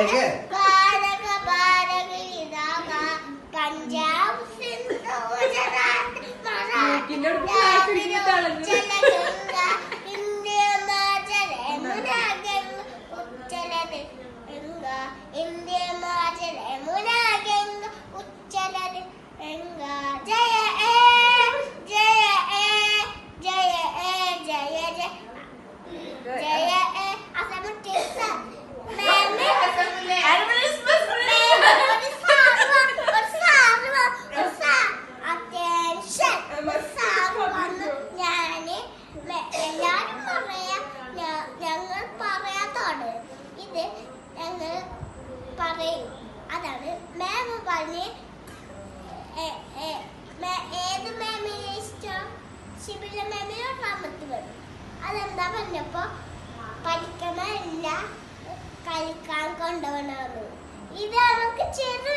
പാടക പാടക പാടക വിധാന പഞ്ചാബ് സിന്ധു ഗുജറാത്ത് ഇന്ത്യ ഇത് ഞങ്ങൾ പറയും. അതാണ് മാം പറഞ്ഞ് ഏത് മാമിനെ ഇഷ്ടം? ശിബില മാമിനോ റാമത്ത് വേണം അതെന്താ പറഞ്ഞപ്പോൾ പഠിക്കണമില്ല കളിക്കാൻ കൊണ്ടുപോകണമെന്ന് ഇത് അവർക്ക് ചെയ്തു